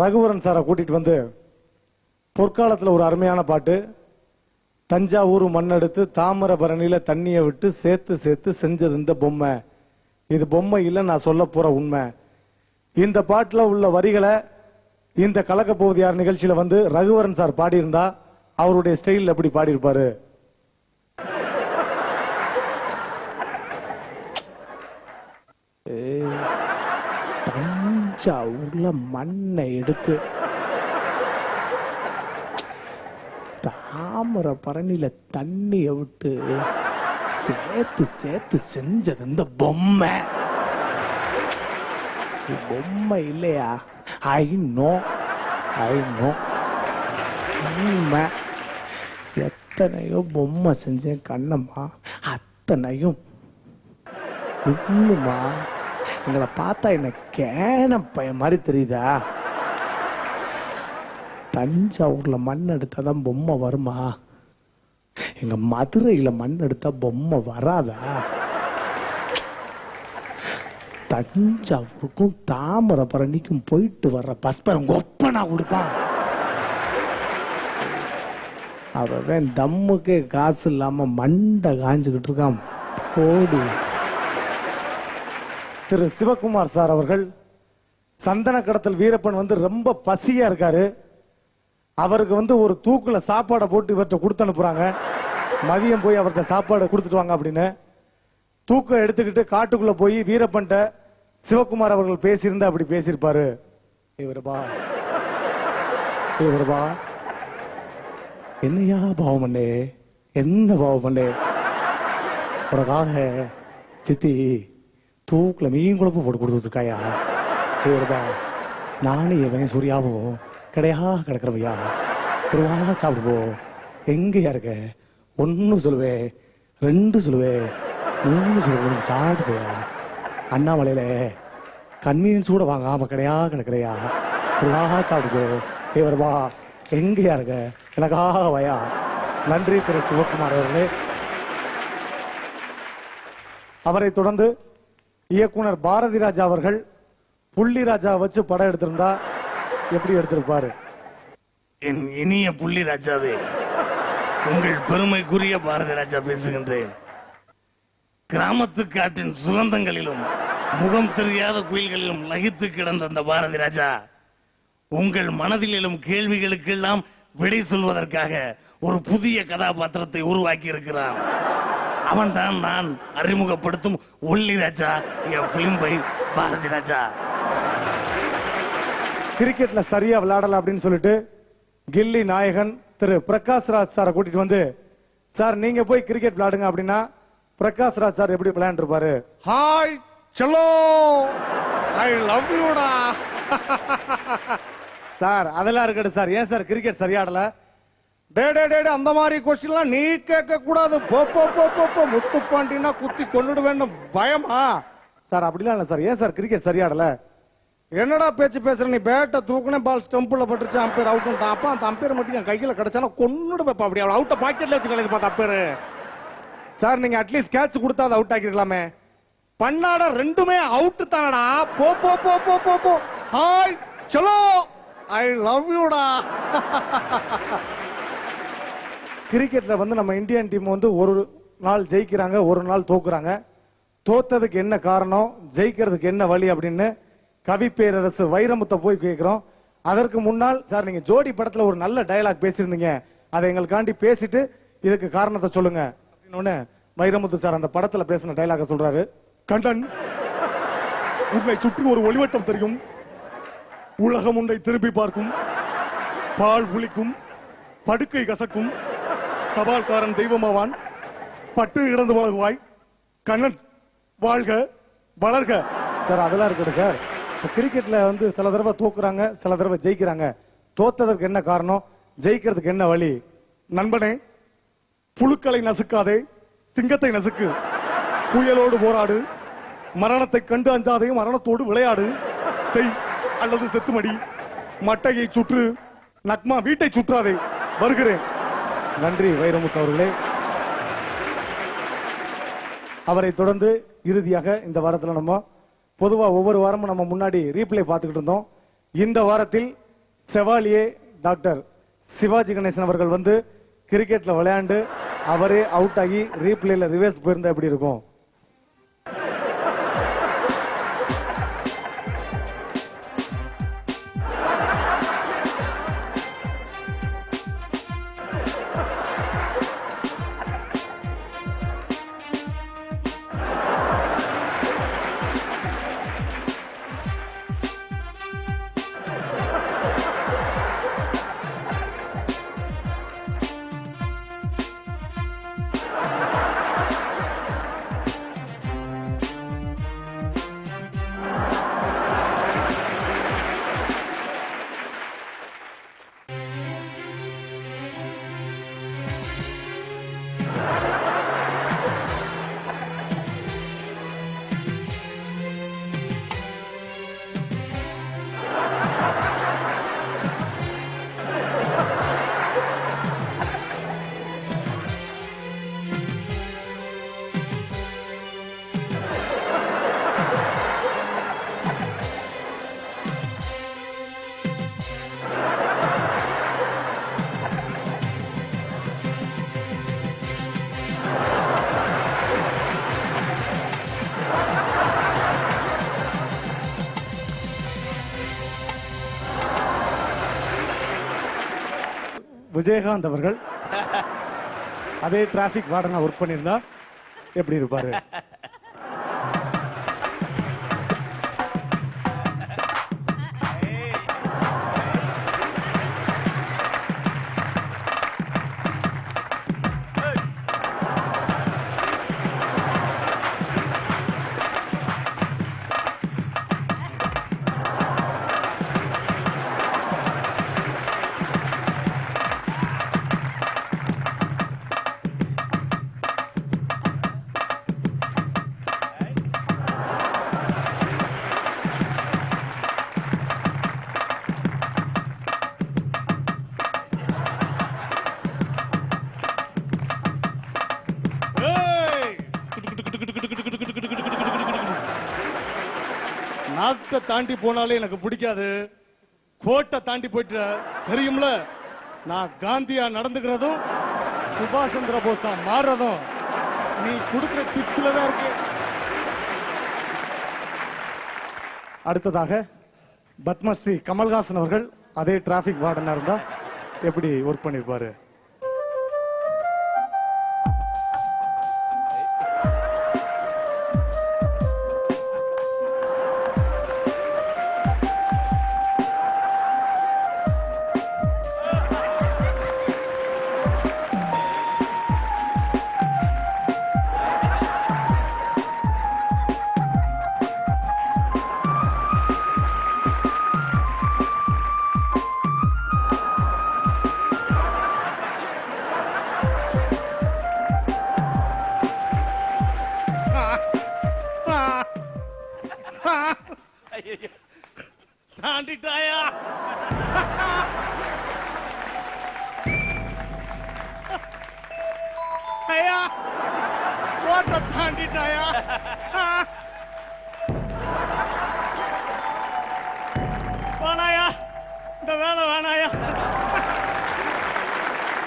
ரகுவரன் சாரை கூட்டிகிட்டு வந்து பொற்காலத்தில் ஒரு அருமையான பாட்டு. தஞ்சாவூர் மண்ணெடுத்து தாமிரபரணியில் தண்ணியை விட்டு சேர்த்து சேர்த்து செஞ்சது இந்த பொம்மை. இது பொம்மை இல்லை நான் சொல்ல போகிற உண்மை. இந்த பாட்டில் உள்ள வரிகளை இந்த கலக்கப்போவதியார் நிகழ்ச்சியில் யார் வந்து ரகுவரன் சார் பாடியிருந்தா அவருடைய ஸ்டைலில் எப்படி பாடியிருப்பாரு? உள்ள மண்ணை எடுத்து. தாமர பரணியில தண்ணிய விட்டு சேர்த்து சேர்த்து செஞ்சது இந்த பொம்மை. பொம்மை இல்லையா? ஐ நோ ஐ நோ உண்மை எத்தனையோ பொம்மை செஞ்சேன் கண்ணம்மா. அத்தனையும் உண்மைமா எங்களை பார்த்தா என்ன கேன பையன் மாதிரி தெரியுதா? தஞ்சாவூர்ல மண் எடுத்தாதான் பொம்மை வருமா? எங்க மதுரையில மண் எடுத்தா பொம்மை வராதா? தஞ்சாவூருக்கும் தாமிரபரணிக்கும் போயிட்டு வர்ற பஸ்பரம் ஒப்பனா கொடுப்பான். அவன் தம்முக்கே காசு இல்லாம மண்டை காஞ்சுக்கிட்டு இருக்கான். போடு. திரு சிவகுமார் சார் அவர்கள் சந்தன கடத்தல் வீரப்பன் வந்து ரொம்ப பசியா இருக்காரு. அவருக்கு வந்து ஒரு தூக்குல சாப்பாடை போட்டு இவர்கிட்ட கொடுத்து அனுப்புறாங்க. மதியம் போய் அவர்கிட்ட சாப்பாடு கொடுத்துட்டு வாங்க அப்படின்னு. தூக்கம் எடுத்துக்கிட்டு காட்டுக்குள்ள போய் வீரப்பன்ட்ட சிவகுமார் அவர்கள் பேசியிருந்தா அப்படி பேசியிருப்பாரு. இவருபா இவருபா என்னையா பாவம் பண்ணே? என்ன பாவம் பண்ணே? உனக்காக சித்தி தூக்குல மீன் குழம்பு போட்டு கொடுத்துருக்காயா இவருபா நானும் இவன் சூர்யாவும் கிடையா கிடக்குறவையா? ஒரு வா சாப்பிடுவோம் எங்கேயா இருக்க? ஒன்னு சொல்லுவேன் ரெண்டு சொல்லுவேன் மூணு சொல்லுவேன் சாப்பிட்டு போயா அண்ணாமலையில கன்வீனியன்ஸ் கூட வாங்காம கிடையா கிடக்குறையா ஒரு வா சாப்பிடுவோம் இவர் வா எங்கேயா இருக்க? எனக்காக வயா? நன்றி திரு சிவகுமார் அவர்களே. அவரை தொடர்ந்து இயக்குனர் பாரதி ராஜா அவர்கள் புள்ளி ராஜா வச்சு படம் எடுத்திருந்தா எப்படி எடுத்திருப்பாரு? என் இனிய புள்ளி ராஜாவே உங்கள் பெருமைக்குரிய பாரதி ராஜா பேசுகின்றேன். கிராமத்து காட்டின் சுகந்தங்களிலும் முகம் தெரியாத குயில்களிலும் லகித்து கிடந்த அந்த பாரதி ராஜா உங்கள் மனதில் எழும் கேள்விகளுக்கெல்லாம் விடை சொல்வதற்காக ஒரு புதிய கதாபாத்திரத்தை உருவாக்கி இருக்கிறான் அவன்தான் நான் அறிமுகப்படுத்தும் ஒல்லி ராஜா என் பிலிம் பை பாரதி ராஜா. கிரிக்கெட்ல சரியா விளையாடல அப்படின்னு சொல்லிட்டு கில்லி நாயகன் திரு பிரகாஷ் ராஜ் சாரை கூட்டிட்டு வந்து சார் நீங்க போய் கிரிக்கெட் விளையாடுங்க அப்படின்னா பிரகாஷ் ராஜ் சார் எப்படி விளையாண்டுருப்பாரு? ஹாய் செல்லோ ஐ லவ் யூடா சார் அதெல்லாம் இருக்கட்டும் சார். ஏன் சார் கிரிக்கெட் சரியாடல? டே டே டே டே, அந்த மாதிரி கொஸ்டின்லாம் நீ கேட்க கூடாது. போ போ போ போ போ முத்து பாண்டினா குத்தி வேண்டும் பயமா? சார் அப்படிலாம் இல்லை சார். ஏன் சார் கிரிக்கெட் சரியாடல? என்னடா பேச்சு பேசுற? நீ பேட்டை தூக்குனே பால் ஸ்டம்பில் பட்டுருச்சு அம்பேர் அவுட் அப்பா அந்த அம்பேர் மட்டும் என் கையில் கிடைச்சாலும் கொன்னுடு வைப்பா அப்படி அவள் அவுட்டை பாக்கெட்ல வச்சு கிடையாது பார்த்து அப்பேர் சார் நீங்க அட்லீஸ்ட் கேட்ச் கொடுத்தா அதை அவுட் ஆக்கிருக்கலாமே பண்ணாட ரெண்டுமே அவுட் தானடா. போ போ போ போ போ போ. ஹாய் சலோ. ஐ லவ் யூடா கிரிக்கெட்டில் வந்து நம்ம இந்தியன் டீம் வந்து ஒரு நாள் ஜெயிக்கிறாங்க ஒரு நாள் தோக்குறாங்க. தோத்ததுக்கு என்ன காரணம்? ஜெயிக்கிறதுக்கு என்ன வழி அப்படின்னு கவி பேரரசு வைரமுத்த போய் கேட்குறோம் அதற்கு முன்னால் சார் நீங்கள் ஜோடி படத்தில் ஒரு நல்ல டயலாக் பேசியிருந்தீங்க. அதை எங்களுக்காண்டி பேசிட்டு இதுக்கு காரணத்தை சொல்லுங்க. அப்படின்னு வைரமுத்து சார் அந்த படத்துல பேசின டயலாக சொல்றாரு. கண்டன் உன்னை சுற்றி ஒரு ஒளிவட்டம் தெரியும். உலகம் உன்னை திருப்பி பார்க்கும். பால் புளிக்கும். படுக்கை கசக்கும். தபால்காரன் தெய்வமாவான். பட்டு இறந்து வாழ்வாய். கண்ணன் வாழ்க வளர்க. சார் அதெல்லாம் இருக்கட்டும் சார். இப்போ கிரிக்கெட்ல வந்து சில தடவை தோக்குறாங்க சில தடவை ஜெயிக்கிறாங்க. தோத்ததற்கு என்ன காரணம்? ஜெயிக்கிறதுக்கு என்ன வழி? நண்பனே புழுக்களை நசுக்காதே சிங்கத்தை நசுக்கு. புயலோடு போராடு மரணத்தை கண்டு அஞ்சாதே மரணத்தோடு விளையாடு. செய் அல்லது செத்துமடி. மட்டையை சுற்று நக்மா வீட்டை சுற்றாதே. வருகிறேன். நன்றி வைரமுத்து அவர்களே. அவரை தொடர்ந்து இறுதியாக இந்த வாரத்தில் நம்ம பொதுவாக ஒவ்வொரு வாரமும் நம்ம முன்னாடி ரீப்ளே பார்த்துக்கிட்டு இருந்தோம். இந்த வாரத்தில் செவாலியே டாக்டர் சிவாஜி கணேசன் அவர்கள் வந்து கிரிக்கெட்ல விளையாண்டு அவரே அவுட் ஆகி ரீப்ளேல ரிவர்ஸ் போயிருந்தா எப்படி இருக்கும்? விஜயகாந்த் அவர்கள். அதே டிராபிக் வார்டனாக ஒர்க் பண்ணியிருந்தா எப்படி இருப்பாரு? நாட்டை தாண்டி போனாலே எனக்கு பிடிக்காது. கோட்டை தாண்டி போயிட்டு தெரியும்ல? நான் காந்தியா நடந்துக்கிறதும் சுபாஷ் சந்திர போஸா மாறுறதும். நீ கொடுக்குற டிப்ஸ்ல தான் இருக்கு. அடுத்ததாக பத்மஸ்ரீ கமல்ஹாசன் அவர்கள் அதே டிராபிக் வார்டனா இருந்தா எப்படி ஒர்க் பண்ணிருப்பாரு? கோட்டை தாண்டிட்டாயா